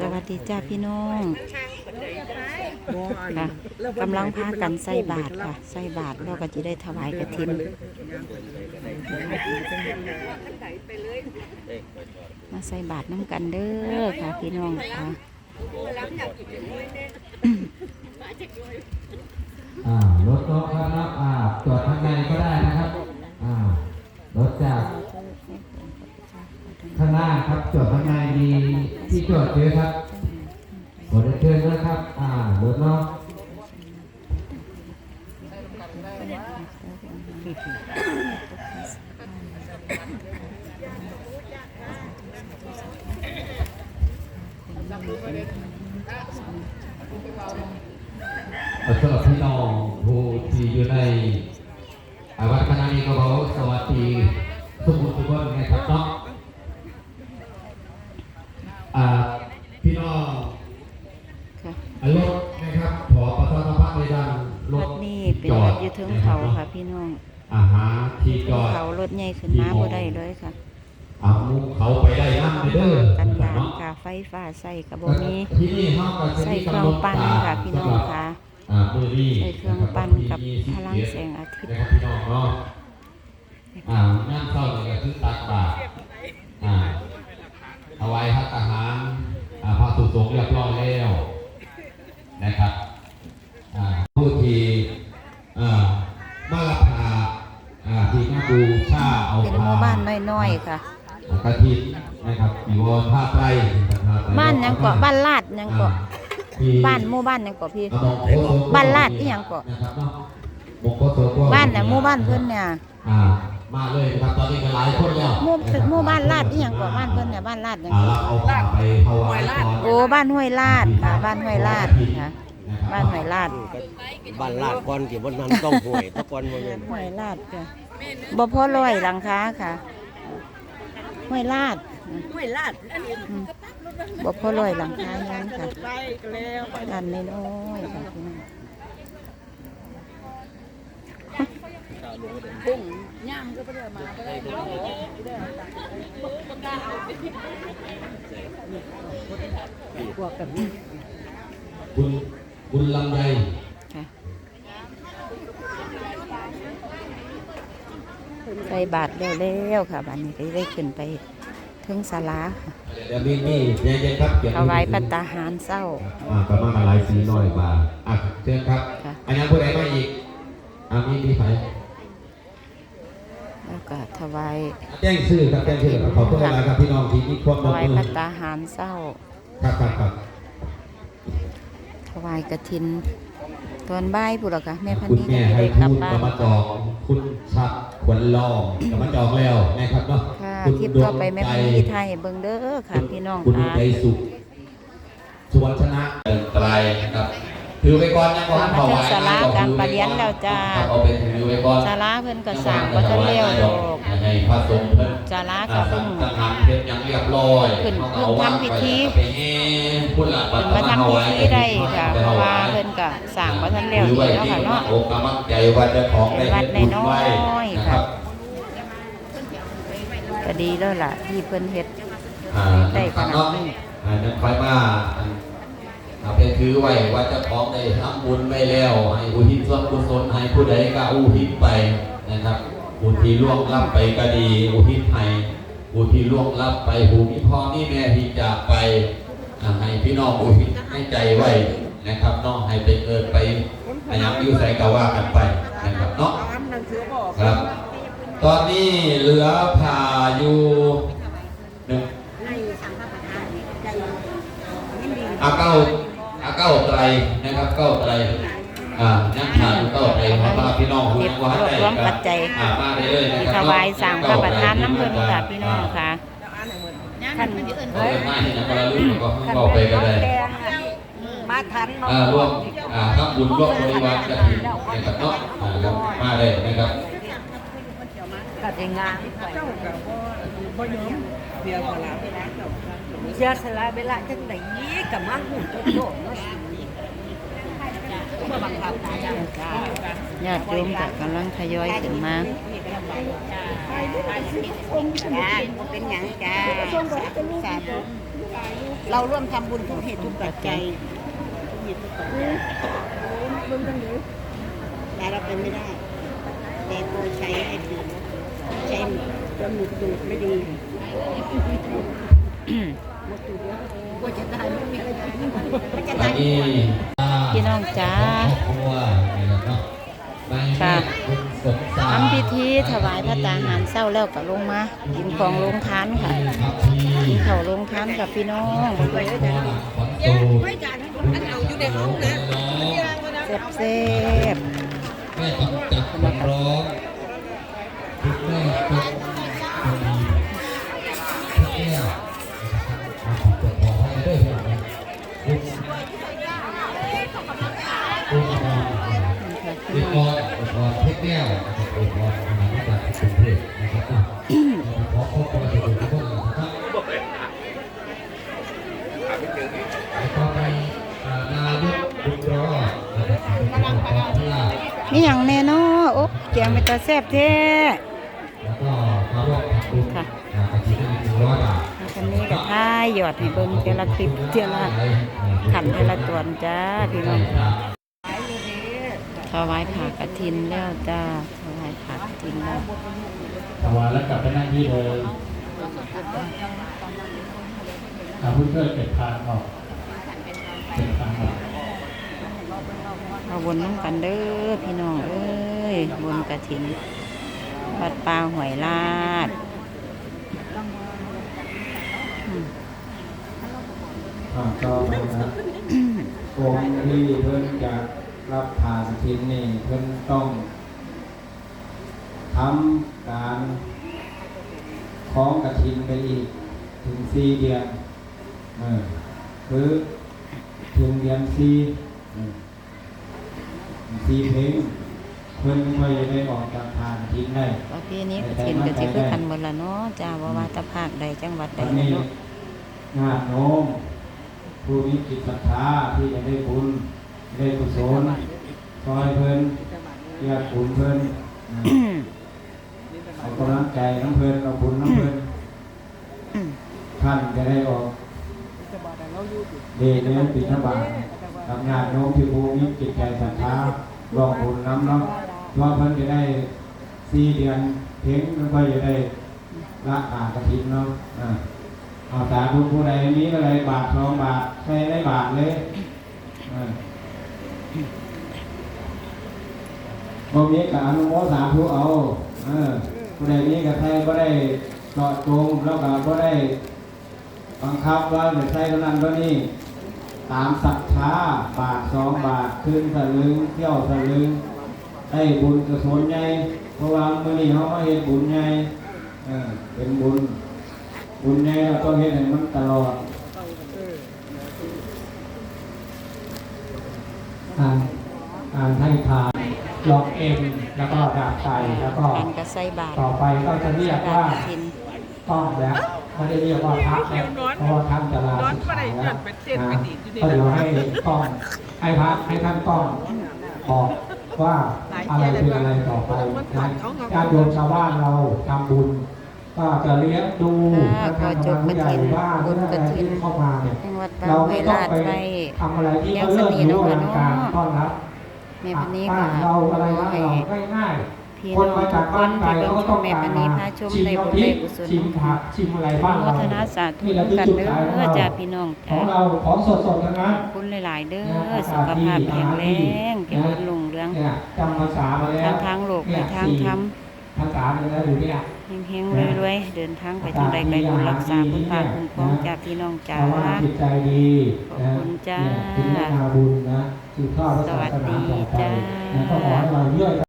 สวัสดีจ้าพี่น้องค่ะกำลังพากันใส่บาตรค่ะใส่บาตรแล้วก็จะได้ถวายกระถินมาใส่บาตรน้ำกันเด้อค่ะพี่น้องค่ะอ่ารถโต๊ะครับเนอ่าจอดข้างในก็ได้นะครับ อ่ารถจากข้างหน้าครับจอดข้างในมี ที่จอดเยอะครับขอเชิญนะครับ อ่ารถเนาะสำหรับพี่น้องผู้ที่อยู่ในอาวัดคณะนี้ก็ขอกสวัสดี ทุกคนทุกคนนะครับเนาะ ถอยู่เทิงเขาค่ะพี่น้องอาหารที่จเทิงอดเขารถใหญ่ขึ้นมาบ่ได้เลยค่ะอามุมเขาไปได้นั่งเด้อกันนะดานเนาะค่ะไฟฟ้าใส่กับบ่มีที่นี่เฮาก็จะใส่มีเครื่องกำหนดปั้นการค่ะพี่น้องสำหรับค่ะอ่ามือนี้ใส่เครื่องปั้นกับะคพรับลังแสงอาทิตย์นะครับพี่น้องเนาะอ่านั่งเข้าเลยก็คือตักบาตรอ่าเอาไว้พักอาหารอ่าพระสุสงฆ์เรียบร้อยแล้ว นน้อยๆค่ะกระทินนะครับอีวรผ้าไตรผ้ไตรบ้านหยังเกาะบ้านลาดหยังเกาะที่บ้านหมู่บ้านหยังเกาะพี่อ่มองโคโซโบ้านลาดอีหยังเกาะนะครับเนาะมองโคโซโบ้านน่ะหมู่บ้านเพิ่นเนี่ยอ่ามาเลยนะครับตอนนี้ก็หลายคนแล้วหมู่นะครับหมู่บ้านลาดอีหยังเกาะบ้านเพิ่นเนี่ยบ้านลาดหยังอ่าเกาะเราเอาผ้าไปถวายก่อนโอ้บ้านห้วยลาดค่ะ บ้านห้วยลาดค่ะบ้านห้วยลาดบ้านลาดก่อนที่บนนั้นต้องห่วยตะกอนบ่แม่นห้วยลาดค่ะบ่พอร้อยหลังคาค่ะ ห้วยลาดห้วยลาดอันนี้อืมบ่พอร้อยหลังคายังค่ะไปก็แล้วด้านน้อยๆค่ะพี่น้องพุ่งย่ำก็ไปเรื่อยมาไปเรื่อยพวกกันนี่คุณคุณลำไย ค่ะ ใส่บาทเร็วๆค่ะบัดนี้ก็ได้ขึ้นไปถึงศาลาค่ะเดี๋ยวมีนี่เย็นๆครับเกี่ยวถวายปัตตาหารเศร้าอ่าประมาณหลายสีหน่อยบาทอะเชิญครับค่ะอันนี้ผู้ใดมาอีกอ่ามีมีใครแล้วก็ถวายแจ้งชื่อครับแจ้งชื่อครับขอบคุณหลายๆครับพี่น้องที่มีความถร่วมวายมือปัตตาหารเศร้าครับครับครับถวายกระถิน ตอนบ่ายพูดหรอคะแม่พันคุณนี้แม่จะให้ได้กลับพูดบ้ากรรมนจอง คุณชัดขวัญล้อมกรรมจองแล้วนะครับเนาะค่ะคุณคลิปดวต่องไปแม่ใจพันนี้ไทยเบิ่งเด้อค่ะพี่น้องคุณค่ะใจสุขสุวรรณชนะเดินไกลนะครับ ถือไปก่อนนะก่อนมาถึงศาลากลางประเรียนแล้วจ้าเอาไปถือไปก่อนศาลาเพิ่นก็สร้างบ่ทันแล้วดอกให้พระสงฆ์เพิ่นศาลาอ่าก็สัเพิ่งงฆทานเพ็รยังเรียบร้อยขึ้นเขาก็เอาวางทำพิธีไปแห่พุ่นละปัตมาตทำพิธีได้ค่ะไปเพถราะวว่ายเพิ่นก็สร้างบ่ทันแล้วถือดีไว้เนาะที่ค่ะหน้าเนาะอกกำลังใจว่าเจ้าของได้วัดเฮ็ดบุญไว้น้อยๆนะค่ะครับก็ดีแล้วล่ะที่เพิ่นเฮ็ดอ่าได้ขนาดนี้อ่านั่นคอยมา อันเอาไปถือไว้ว่าจ้าของได้ทำบุญไว้แล้ว ให้อุทิศส่วนกุศลให้ผู้ใดก็อุทิศไปนะครับอุทิศล่วงลับไปก็ดี อุทิศให้อุทิศล่วงลับไปหูมีพ่อมีแม่ที่จากไปให้พี่น้องอุทิศให้ใจไว้นะครับน้องให้ไปเกิดไปอายังอยู่ใส่กะว่ากันไปนะครับเนาะครับ ตอนนี้เหลือผ่าอยู่หนึ่ง ในสังฆประธานใจยินดี อาเก้าอาเก้าไตรนะครับ เก้าไตรอ่ายังขาดอยู่เก้าไตรเพาพี่น้องคุณว่าได้รวมปัจจัยอ่ามาได้เลยนะครับถวายสางพระประธานน้ำเพิ่นค่ะพี่น้องค่ะท่านเอ้ยมาที่นักบรรลุก็เข้าไปก็ได้มาทันอ่าร่วมอ่าทำบุญร่วมบริวารกระถิ่นนะครับเนาะอ่าครับมาเลยนะครับกัดงานเจ้ากับบ่ยอมเดียวสลาเวลาเจ้าเสียสละเวลาจังได๋กับมาหุ่นโตโตมาบ่บังคับจ้าจ้า ญาติโยมก็กำลังทยอยขึ้นมาเป็นหยังจ้าสาธุเราร่วมทำบุญทุกเหตุทุกปัจจัยแต่เราเป็นไม่ได้ แต่พอใช้ให้ดีใช้จนหมดตูดไม่ดีหมดตูดแล้วกว่าจะได้ไม่มีอะไรกินไม่จะวัได้นนี้ พี่น้องจ๋าครอบครัวนี่แหละเนาะไปค่ะคุณสมศักดิ์ทำพิธีถวายพระตาหารเศร้าแล้วก็ลงมากินของลงทานค่ะครับที่กินข้าวลงทานกับพี่น้องครอบครัวหลังขอนตูไม่จานให้คนเอาอยู่ในห้องนะเซ็บเซ็บแม่กำจัด แก้วนะครับโอ้โหมาจากกรุงเทพนะครับขอขอบคุณทุกคนนะครับต่อไปนายกบุญรอดนี่อย่างแน่นอโอ๊ะแกงเป็นตาแซ่บแท้แล้วก็มาร่วมทำบุญค่ะคันนี้ก็ท้ายหยอดให้เบิ่งเทละคลิปเทละขันเทละตวนจ้าพี่น้อง วายผ่ากระถินแล้วจ้าถวายผ่ากระถินแล้วถวายแล้วกลับไปนั่งที่เดิมอาเพื่อนเพื่อนเก็บทานออกเก็บทานออกมาวนน้ำกันเด้อพี่น้องเอ้ยบนกระถินวัดป่าหวยลาดอืมอ่าก็นะองค์ที่เพิ่นจะ รับผ่านทินนี่เพิ่นต้องทำการคล้องกระถินไปอีก ถึงสี่เดือนเออคือถึงเดือนสี่เออสี่เพลงเพิ่นค่อยได้ออกจากผ่านทินได้ประเพณีกระถินก็สิคือกันหมดละเนาะจ้าว่าว่าแตะภาคใดจังหวัดใดอันนะนี้เนาะงานโน้มผู้มีจิตศรัทธาที่จะได้บุญ ได้กุศลซอยเพิ่นเรียกบุญเพิ่นนเอากำลังใจน้ำเพิ่นเอาบุญน้ำเพิ่นอืมท่านจะได้ออกเดชเลี้ยงปิณฑบาตกับงานโน้มที่ผู้มีจิตใจศรัทธาลองบุญน้ำเนาะเพราเพิ่นจะได้สี่เดือนเพียงมันก็จะได้ละอากระถินเนาะอาเอาสาธุผู้ใดมีอะไรบาทสองบาทใช้ได้บาทเลยเออ บ่มีกับอนุโมสาธุเอา เออผู้ใดมีกับใช้ก็ได้เจาะจงแล้วก็บ่ได้บังคับว่าจะใช้เท่านั้นเท่านี้ตามศรัทธาบาทสองบาทขึ้นสลึงเที่ยวสลึงได้บุญกุศลใหญ่เพราะว่ามื้อนี้เฮามาเฮ็ดบุญใหญ่เออเป็นบุญ บุญใหญ่เราต้องเฮ็ดให้มันตลอด การการให้ทานลองเอ็มแล้วก็ดาบไตแล้วก็การกระใส่บาตรต่อไปก็จะเรียกบาว่าตรกระถินต้องแล้วไม่ได้เรียกว่าพระแล้วเพราะว่าท่านจะลาสิกขาแล้วนะก็เดี๋ยวให้ต้องให้พระให้ท่านต้องบอกว่าอะไรเป็นอะไรต่อไปนะญาติโยมชาวบ้านเราทำบุญ ก็จะเลี้ยงดูค่ะทางก็จบผู้ใหญ่กฐินบ้านบุญกฐินที่เข้ามาเนี่ยจังหวัดป่าเราหวไม่ยต้องลาดไปไปทำอะไรที่เลี้ยงเขาเลิกสนิทรู้แล้วลัค่ะงเนาะการต้อนรับแม่พันนี้บ้าค่ะนเราอะไรบ้านให้เราง่ายพี่ๆน้คอนงมาทุจากกคบ้านนไกลที่เขาเบิ่งก็ต้องแม่การพันนี้มาพาชมชิมได้บุญน้ำพริได้กกุศลชิมผักชิมอะไรบ้านโมเราทนาสาธุนี่แหละที่กันจุดเด้ขายของอเราจ้าพี่น้องขอจ้างเราของสดๆทั้งนั้นขอบคุณหลาย ๆ เด้อสุขภาพแข็งแรงเจริญรุ่งเรืองเนี่ยจำภาษามาแล้วทางทางโลกเนี่และยทางสี่ธรรมภาษาเลยนะอยู่เนี่ย เฮงๆรวยๆเดินทางไปทางใดไกลบุญรักษาคุณพาคุณครองจากพี่น้องจ้าเพราะว่าจิตใจดีขอบคุณจ้าเนี่ยเป็นนาบุญนะคือข้อพระศาสนาต่อไปสวัสดีจ้า